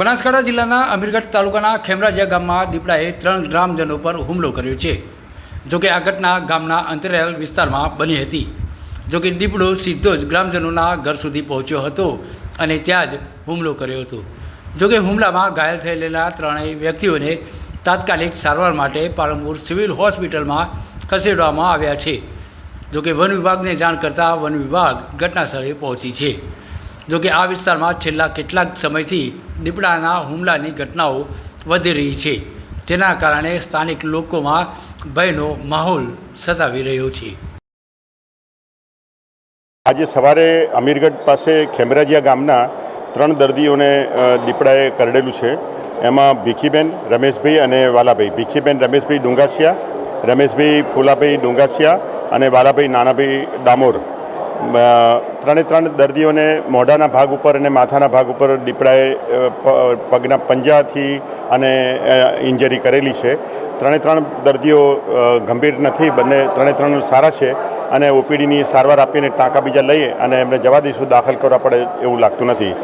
બનાસકાંઠા જિલ્લાના અમીરગઢ તાલુકાના ખેમરાજા ગામમાં દીપડાએ ત્રણ ગ્રામજનો પર હુમલો કર્યો છે. જોકે આ ઘટના ગામના અંતરિયાળ વિસ્તારમાં બની હતી. જોકે દીપડો સીધો જ ગ્રામજનોના ઘર સુધી પહોંચ્યો હતો અને ત્યાં જ હુમલો કર્યો હતો. જોકે હુમલામાં ઘાયલ થયેલા ત્રણેય વ્યક્તિઓને તાત્કાલિક સારવાર માટે પાલનપુર સિવિલ હોસ્પિટલમાં ખસેડવામાં આવ્યા છે. જોકે વન વિભાગને જાણ કરતાં વન વિભાગ ઘટનાસ્થળે પહોંચી છે. જોકે આ વિસ્તારમાં છેલ્લા કેટલાક સમયથી દીપડાના હુમલાની ઘટનાઓ વધી રહી છે. જેના કારણે સ્થાનિક લોકોમાં ભયનો માહોલ સતાવી રહ્યો છે. આજે સવારે અમીરગઢ પાસે ખેમરાજીયા ગામના ત્રણ દર્દીઓને દીપડાએ કરડેલું છે. એમાં ભીખીબેન, રમેશભાઈ અને વાલાભાઈ. ભીખીબેન, રમેશભાઈ ડુંગાસિયા, રમેશભાઈ ફૂલાભાઈ ડુંગાસિયા અને વાલાભાઈ નાનાભાઈ ડામોર. ત્રણે ત્રણ દર્દીઓને મોઢાના ભાગ ઉપર અને માથાના ભાગ ઉપર દીપડાએ પગના પંજાથી અને ઇન્જરી કરેલી છે. ત્રણે ત્રણ દર્દીઓ ગંભીર નથી, બંને ત્રણે ત્રણ સારા છે અને ઓપીડીની સારવાર આપીને ટાંકા બીજા લઈએ અને એમને જવા દઈશું, દાખલ કરવા પડે એવું લાગતું નથી.